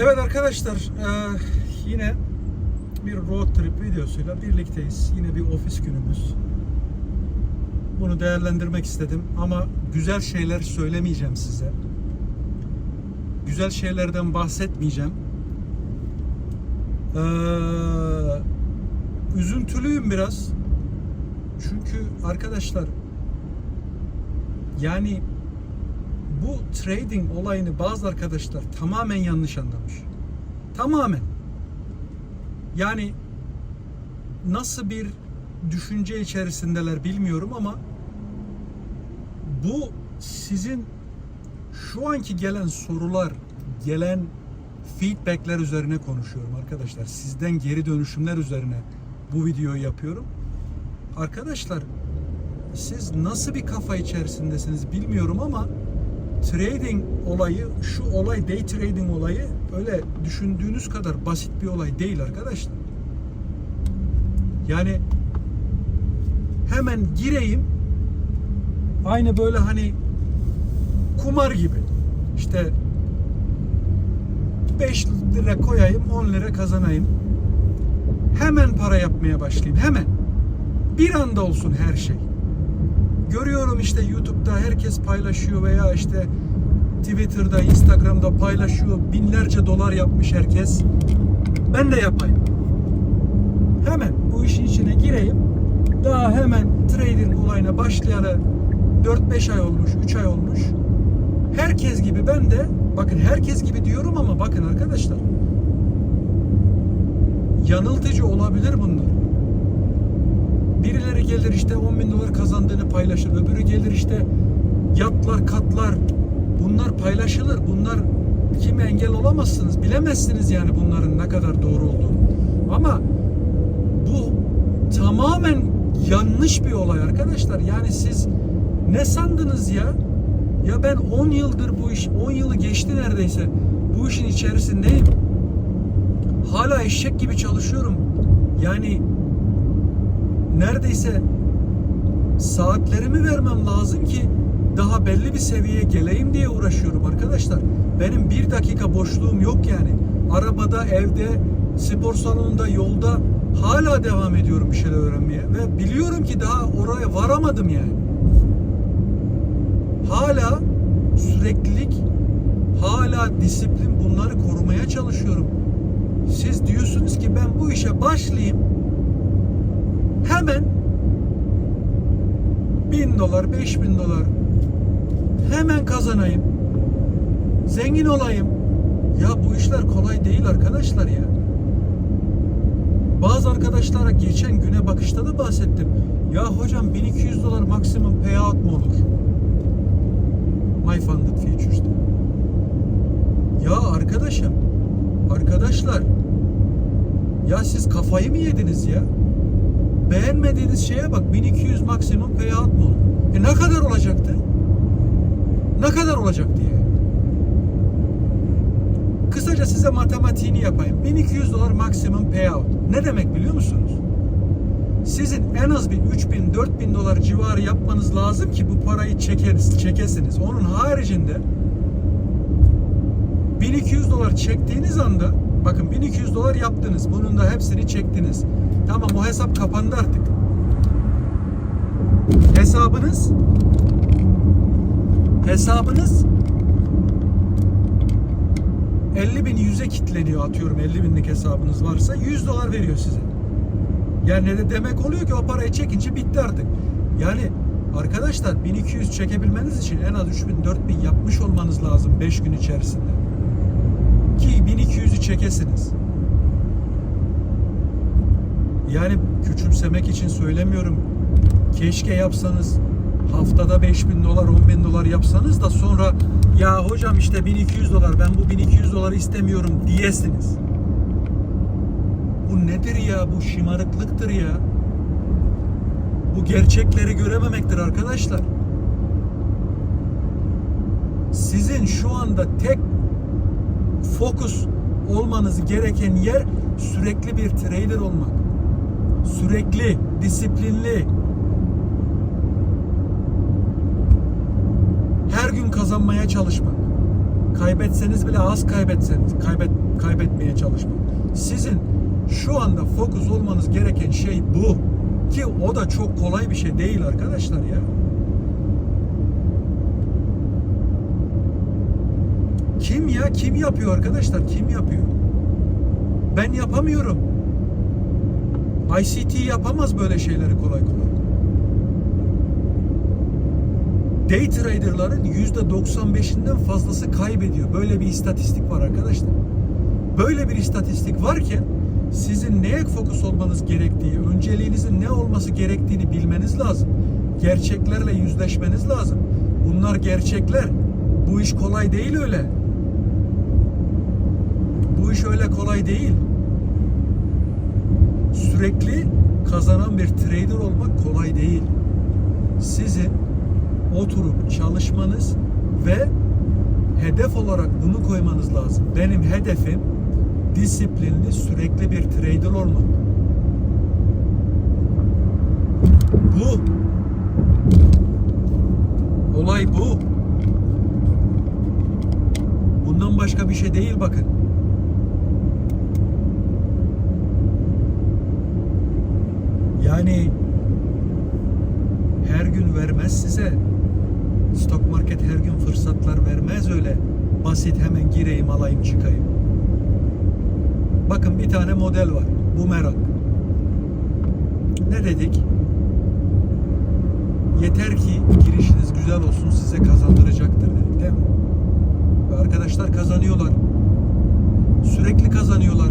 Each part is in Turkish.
Evet arkadaşlar eee, yine bir road trip videosuyla birlikteyiz. Yine bir ofis günümüz. Bunu değerlendirmek istedim ama güzel şeyler söylemeyeceğim size. Güzel şeylerden bahsetmeyeceğim. Eee, üzüntülüyüm biraz. Çünkü arkadaşlar yani bu trading olayını bazı arkadaşlar tamamen yanlış anlamış. Tamamen. Yani nasıl bir düşünce içerisindeler bilmiyorum ama bu sizin şu anki gelen sorular, gelen feedbackler üzerine konuşuyorum arkadaşlar. Sizden geri dönüşümler üzerine bu videoyu yapıyorum. Arkadaşlar siz nasıl bir kafa içerisindesiniz bilmiyorum ama trading olayı, şu olay day trading olayı öyle düşündüğünüz kadar basit bir olay değil arkadaşlar. Yani hemen gireyim aynı böyle hani kumar gibi. İşte 5 lira koyayım 10 lira kazanayım. Hemen para yapmaya başlayayım hemen. Bir anda olsun her şey görüyorum işte YouTube'da herkes paylaşıyor veya işte Twitter'da, Instagram'da paylaşıyor. Binlerce dolar yapmış herkes. Ben de yapayım. Hemen bu işin içine gireyim. Daha hemen trading olayına başlayalı 4-5 ay olmuş, 3 ay olmuş. Herkes gibi ben de bakın herkes gibi diyorum ama bakın arkadaşlar yanıltıcı olabilir bunlar. Birileri gelir işte 10 bin dolar kazandığını paylaşır. Öbürü gelir işte yatlar, katlar. Bunlar paylaşılır. Bunlar kime engel olamazsınız. Bilemezsiniz yani bunların ne kadar doğru olduğunu. Ama bu tamamen yanlış bir olay arkadaşlar. Yani siz ne sandınız ya? Ya ben 10 yıldır bu iş, 10 yılı geçti neredeyse. Bu işin içerisindeyim. Hala eşek gibi çalışıyorum. Yani neredeyse saatlerimi vermem lazım ki daha belli bir seviyeye geleyim diye uğraşıyorum arkadaşlar. Benim bir dakika boşluğum yok yani. Arabada, evde, spor salonunda, yolda hala devam ediyorum bir şeyler öğrenmeye ve biliyorum ki daha oraya varamadım yani. Hala süreklilik, hala disiplin bunları korumaya çalışıyorum. Siz diyorsunuz ki ben bu işe başlayayım hemen bin dolar, beş bin dolar hemen kazanayım. Zengin olayım. Ya bu işler kolay değil arkadaşlar ya. Bazı arkadaşlara geçen güne bakışta da bahsettim. Ya hocam 1200 dolar maksimum payout mu olur? My Funded Futures'ta. Ya arkadaşım, arkadaşlar ya siz kafayı mı yediniz ya? Beğenmediğiniz şeye bak 1200 maksimum payout mu? E ne kadar olacaktı? Ne kadar olacaktı yani? Kısaca size matematiğini yapayım. 1200 dolar maksimum payout. Ne demek biliyor musunuz? Sizin en az bir 3000 4000 dolar civarı yapmanız lazım ki bu parayı çekeriz, çekesiniz. Onun haricinde 1200 dolar çektiğiniz anda bakın 1200 dolar yaptınız. Bunun da hepsini çektiniz. Tamam o hesap kapandı artık. Hesabınız hesabınız 50 bin yüze kitleniyor atıyorum 50 binlik hesabınız varsa 100 dolar veriyor size. Yani ne de demek oluyor ki o parayı çekince bitti artık. Yani arkadaşlar 1200 çekebilmeniz için en az 3000 4000 yapmış olmanız lazım 5 gün içerisinde. Ki 1200'ü çekesiniz. Yani küçümsemek için söylemiyorum. Keşke yapsanız haftada 5000 dolar 10 bin dolar yapsanız da sonra ya hocam işte 1200 dolar ben bu 1200 doları istemiyorum diyesiniz. Bu nedir ya? Bu şımarıklıktır ya. Bu gerçekleri görememektir arkadaşlar. Sizin şu anda tek fokus olmanız gereken yer sürekli bir trader olmak. Sürekli, disiplinli. Her gün kazanmaya çalışmak. Kaybetseniz bile az kaybetseniz kaybet kaybetmeye çalışmak. Sizin şu anda fokus olmanız gereken şey bu. Ki o da çok kolay bir şey değil arkadaşlar ya. Kim ya? Kim yapıyor arkadaşlar? Kim yapıyor? Ben yapamıyorum. ICT yapamaz böyle şeyleri kolay kolay. Day traderların %95'inden fazlası kaybediyor. Böyle bir istatistik var arkadaşlar. Böyle bir istatistik varken sizin neye fokus olmanız gerektiği, önceliğinizin ne olması gerektiğini bilmeniz lazım. Gerçeklerle yüzleşmeniz lazım. Bunlar gerçekler. Bu iş kolay değil öyle. Bu iş öyle kolay değil. Sürekli kazanan bir trader olmak kolay değil. Sizin oturup çalışmanız ve hedef olarak bunu koymanız lazım. Benim hedefim disiplinli sürekli bir trader olmak. Bu. Olay bu. Bundan başka bir şey değil bakın. Yani her gün vermez size. Stock market her gün fırsatlar vermez öyle. Basit hemen gireyim alayım çıkayım. Bakın bir tane model var. Bumerang. Ne dedik? Yeter ki girişiniz güzel olsun size kazandıracaktır dedik değil mi? Arkadaşlar kazanıyorlar. Sürekli kazanıyorlar.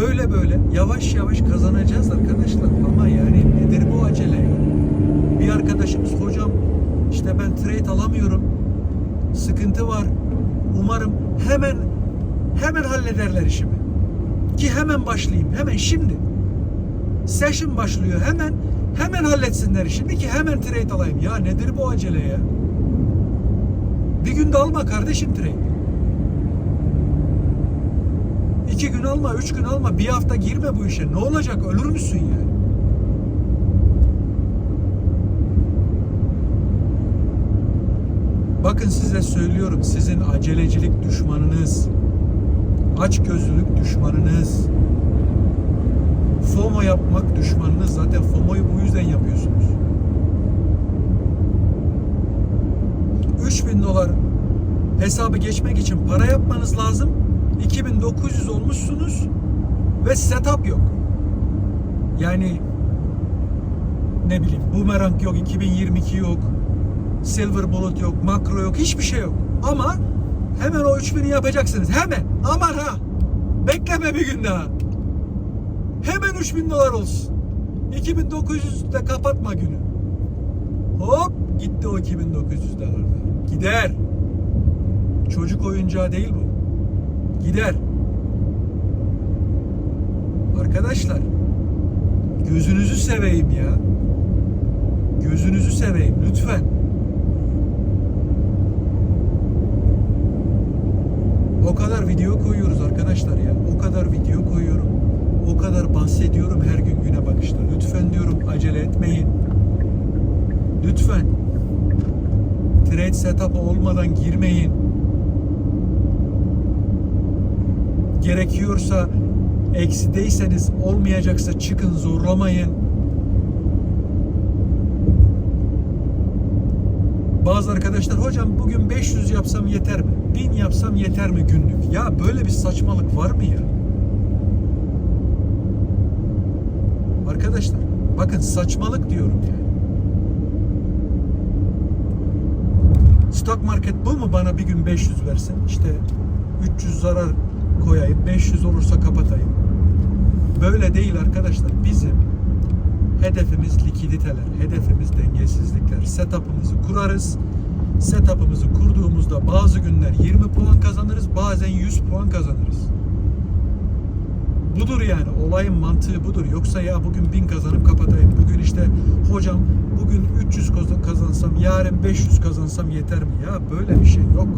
Böyle böyle yavaş yavaş kazanacağız arkadaşlar. Ama yani nedir bu acele? Bir arkadaşımız hocam işte ben trade alamıyorum. Sıkıntı var. Umarım hemen hemen hallederler işimi. Ki hemen başlayayım. Hemen şimdi. Session başlıyor. Hemen hemen halletsinler işimi ki hemen trade alayım. Ya nedir bu acele ya? Bir günde alma kardeşim trade. İki gün alma, üç gün alma, bir hafta girme bu işe. Ne olacak? Ölür müsün yani? Bakın size söylüyorum, sizin acelecilik düşmanınız, açgözlülük düşmanınız, FOMO yapmak düşmanınız. Zaten FOMO'yu bu yüzden yapıyorsunuz. 3000 dolar hesabı geçmek için para yapmanız lazım. 2900 olmuşsunuz ve setup yok. Yani ne bileyim boomerang yok, 2022 yok, silver bullet yok, makro yok, hiçbir şey yok. Ama hemen o 3000'i yapacaksınız. Hemen. Aman ha. Bekleme bir gün daha. Hemen 3000 dolar olsun. 2900 de kapatma günü. Hop gitti o 2900 dolar. Gider. Çocuk oyuncağı değil bu. Gider. Arkadaşlar gözünüzü seveyim ya. Gözünüzü seveyim lütfen. O kadar video koyuyoruz arkadaşlar ya. O kadar video koyuyorum. O kadar bahsediyorum her gün güne bakışta. Lütfen diyorum acele etmeyin. Lütfen. Trade setup olmadan girmeyin. Gerekiyorsa eksideyseniz olmayacaksa çıkın zorlamayın. Bazı arkadaşlar hocam bugün 500 yapsam yeter mi? 1000 yapsam yeter mi günlük? Ya böyle bir saçmalık var mı ya? Arkadaşlar bakın saçmalık diyorum yani. Stock market bu mu bana bir gün 500 versin? İşte 300 zarar koyayım, 500 olursa kapatayım. Böyle değil arkadaşlar. Bizim hedefimiz likiditeler, hedefimiz dengesizlikler. Setup'ımızı kurarız. Setup'ımızı kurduğumuzda bazı günler 20 puan kazanırız, bazen 100 puan kazanırız. Budur yani olayın mantığı budur. Yoksa ya bugün 1000 kazanıp kapatayım. Bugün işte hocam bugün 300 kazansam yarın 500 kazansam yeter mi? Ya böyle bir şey yok.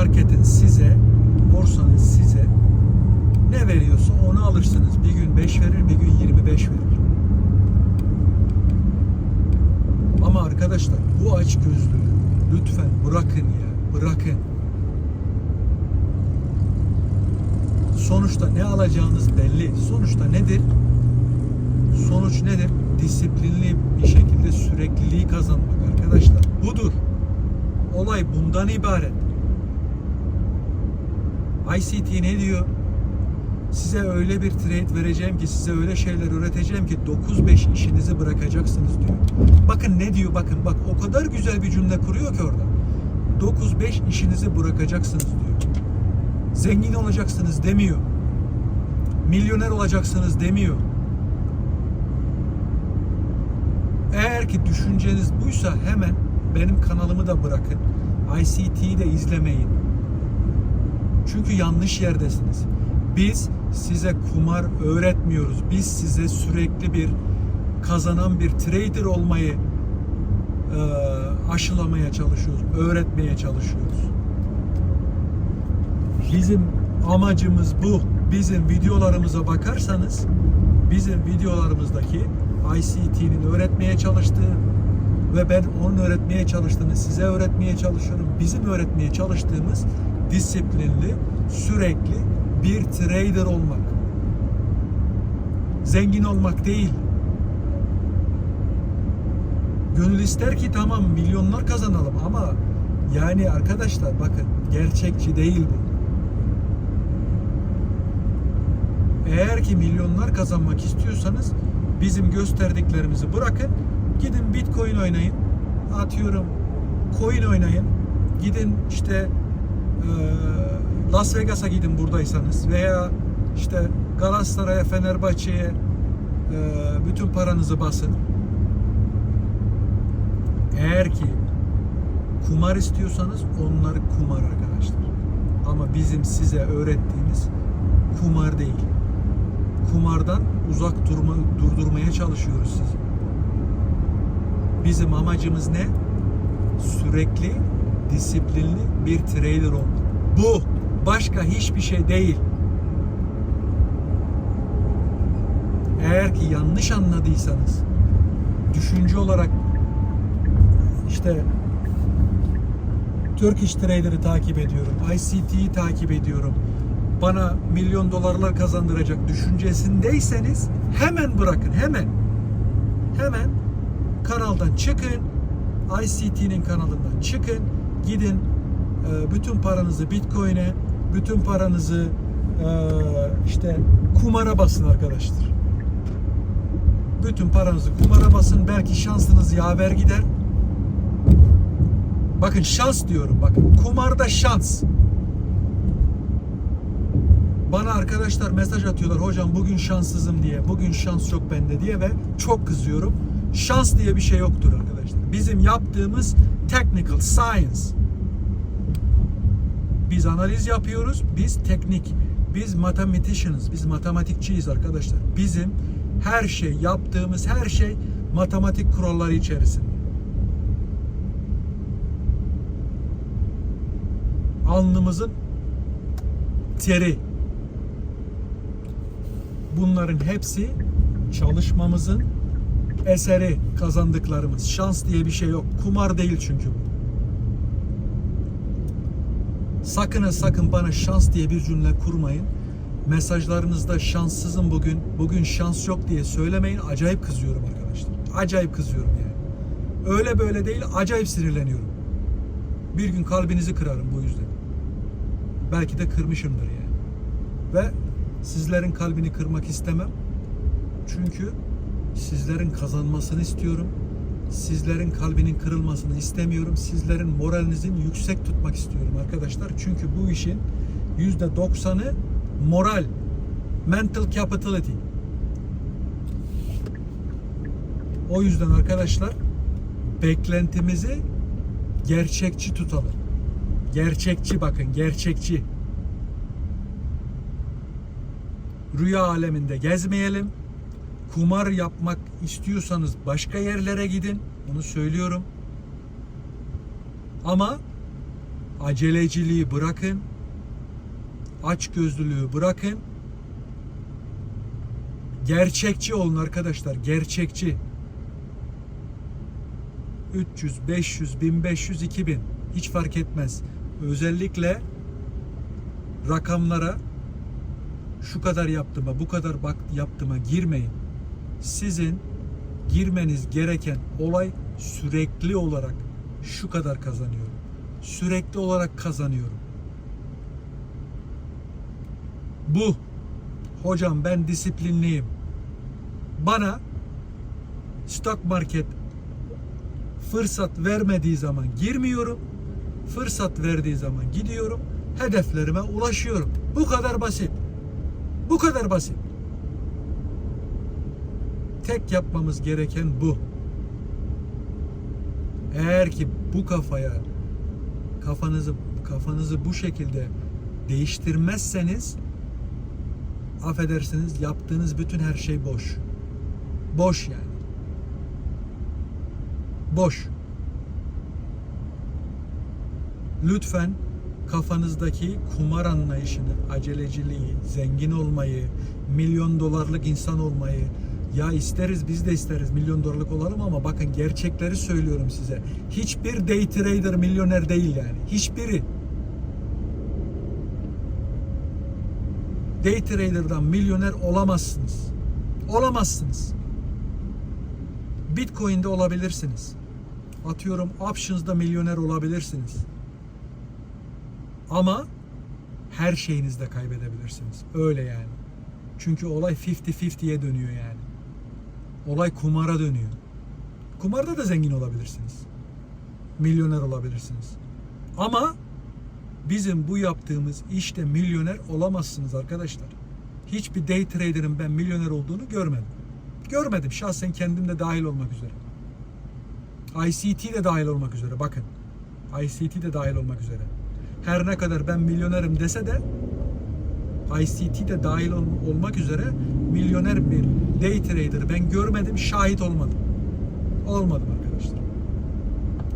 Marketin size, borsanın size Ne veriyorsa onu alırsınız. Bir gün 5 verir, bir gün 25 verir. Ama arkadaşlar bu aç gözlülüğü lütfen bırakın ya. Bırakın. Sonuçta ne alacağınız belli. Sonuçta nedir? Sonuç nedir? Disiplinli bir şekilde sürekliliği kazanmak arkadaşlar. Budur. Olay bundan ibaret. ICT ne diyor? Size öyle bir trade vereceğim ki size öyle şeyler üreteceğim ki 9-5 işinizi bırakacaksınız diyor. Bakın ne diyor bakın bak o kadar güzel bir cümle kuruyor ki orada. 9-5 işinizi bırakacaksınız diyor. Zengin olacaksınız demiyor. Milyoner olacaksınız demiyor. Eğer ki düşünceniz buysa hemen benim kanalımı da bırakın. ICT'yi de izlemeyin. Çünkü yanlış yerdesiniz. Biz size kumar öğretmiyoruz. Biz size sürekli bir kazanan bir trader olmayı e, aşılamaya çalışıyoruz, öğretmeye çalışıyoruz. Bizim amacımız bu. Bizim videolarımıza bakarsanız bizim videolarımızdaki ICT'nin öğretmeye çalıştığı ve ben onun öğretmeye çalıştığını size öğretmeye çalışıyorum. Bizim öğretmeye çalıştığımız disiplinli, sürekli bir trader olmak. Zengin olmak değil. Gönül ister ki tamam milyonlar kazanalım ama yani arkadaşlar bakın gerçekçi değil bu. Eğer ki milyonlar kazanmak istiyorsanız bizim gösterdiklerimizi bırakın. Gidin Bitcoin oynayın. Atıyorum coin oynayın. Gidin işte e, Las Vegas'a gidin buradaysanız veya işte Galatasaray'a, Fenerbahçe'ye e, bütün paranızı basın. Eğer ki kumar istiyorsanız onlar kumar arkadaşlar. Ama bizim size öğrettiğimiz kumar değil. Kumardan uzak durma, durdurmaya çalışıyoruz sizi. Bizim amacımız ne? Sürekli disiplinli bir trader olmak. Bu başka hiçbir şey değil. Eğer ki yanlış anladıysanız düşünce olarak işte Turkish Trader'ı takip ediyorum. ICT'yi takip ediyorum. Bana milyon dolarlar kazandıracak düşüncesindeyseniz hemen bırakın hemen. Hemen kanaldan çıkın. ICT'nin kanalından çıkın. Gidin e, bütün paranızı Bitcoin'e, bütün paranızı e, işte kumara basın arkadaşlar. Bütün paranızı kumara basın. Belki şansınız yaver gider. Bakın şans diyorum. Bakın kumarda şans. Bana arkadaşlar mesaj atıyorlar. Hocam bugün şanssızım diye. Bugün şans yok bende diye ve çok kızıyorum. Şans diye bir şey yoktur arkadaşlar. Bizim yaptığımız technical science. Biz analiz yapıyoruz. Biz teknik. Biz mathematicians. Biz matematikçiyiz arkadaşlar. Bizim her şey, yaptığımız her şey matematik kuralları içerisinde. Alnımızın teri. Bunların hepsi çalışmamızın eseri, kazandıklarımız. Şans diye bir şey yok. Kumar değil çünkü bu. Sakın sakın bana şans diye bir cümle kurmayın. Mesajlarınızda şanssızım bugün, bugün şans yok diye söylemeyin. Acayip kızıyorum arkadaşlar. Acayip kızıyorum yani. Öyle böyle değil, acayip sinirleniyorum. Bir gün kalbinizi kırarım bu yüzden. Belki de kırmışımdır yani. Ve sizlerin kalbini kırmak istemem. Çünkü sizlerin kazanmasını istiyorum. Sizlerin kalbinin kırılmasını istemiyorum. Sizlerin moralinizin yüksek tutmak istiyorum arkadaşlar. Çünkü bu işin yüzde doksanı moral, mental capability. O yüzden arkadaşlar beklentimizi gerçekçi tutalım. Gerçekçi bakın, gerçekçi. Rüya aleminde gezmeyelim. Kumar yapmak istiyorsanız başka yerlere gidin. Onu söylüyorum. Ama aceleciliği bırakın. Açgözlülüğü bırakın. Gerçekçi olun arkadaşlar. Gerçekçi. 300, 500, 1500, 2000 hiç fark etmez. Özellikle rakamlara şu kadar yaptığıma, bu kadar bak yaptığıma girmeyin. Sizin girmeniz gereken olay sürekli olarak şu kadar kazanıyorum. Sürekli olarak kazanıyorum. Bu. Hocam ben disiplinliyim. Bana stock market fırsat vermediği zaman girmiyorum. Fırsat verdiği zaman gidiyorum. Hedeflerime ulaşıyorum. Bu kadar basit. Bu kadar basit. Tek yapmamız gereken bu. Eğer ki bu kafaya kafanızı kafanızı bu şekilde değiştirmezseniz affedersiniz yaptığınız bütün her şey boş. Boş yani. Boş. Lütfen kafanızdaki kumar anlayışını, aceleciliği, zengin olmayı, milyon dolarlık insan olmayı, ya isteriz biz de isteriz milyon dolarlık olalım ama bakın gerçekleri söylüyorum size. Hiçbir day trader milyoner değil yani. Hiçbiri. Day trader'dan milyoner olamazsınız. Olamazsınız. Bitcoin'de olabilirsiniz. Atıyorum options'da milyoner olabilirsiniz. Ama her şeyinizde kaybedebilirsiniz. Öyle yani. Çünkü olay 50-50'ye dönüyor yani. Olay kumara dönüyor. Kumarda da zengin olabilirsiniz. Milyoner olabilirsiniz. Ama bizim bu yaptığımız işte milyoner olamazsınız arkadaşlar. Hiçbir day trader'ın ben milyoner olduğunu görmedim. Görmedim şahsen kendim de dahil olmak üzere. ICT de dahil olmak üzere bakın. ICT de dahil olmak üzere. Her ne kadar ben milyonerim dese de ICT de dahil ol- olmak üzere milyoner bir day trader ben görmedim, şahit olmadım. Olmadım arkadaşlar.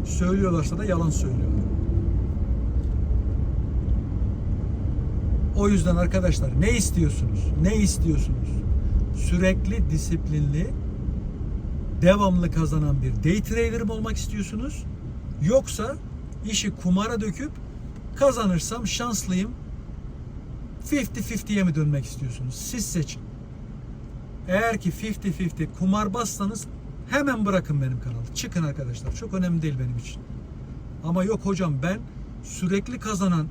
Söylüyorlarsa da yalan söylüyorlar. O yüzden arkadaşlar ne istiyorsunuz? Ne istiyorsunuz? Sürekli disiplinli, devamlı kazanan bir day trader mı olmak istiyorsunuz? Yoksa işi kumara döküp kazanırsam şanslıyım 50-50'ye mi dönmek istiyorsunuz? Siz seçin. Eğer ki 50-50 kumar bassanız hemen bırakın benim kanalı. Çıkın arkadaşlar. Çok önemli değil benim için. Ama yok hocam ben sürekli kazanan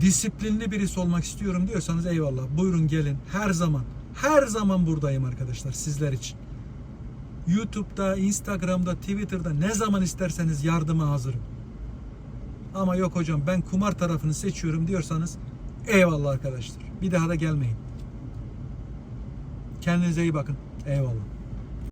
disiplinli birisi olmak istiyorum diyorsanız eyvallah. Buyurun gelin. Her zaman her zaman buradayım arkadaşlar sizler için. YouTube'da, Instagram'da, Twitter'da ne zaman isterseniz yardıma hazırım. Ama yok hocam ben kumar tarafını seçiyorum diyorsanız eyvallah arkadaşlar. Bir daha da gelmeyin. Kendinize iyi bakın. Eyvallah.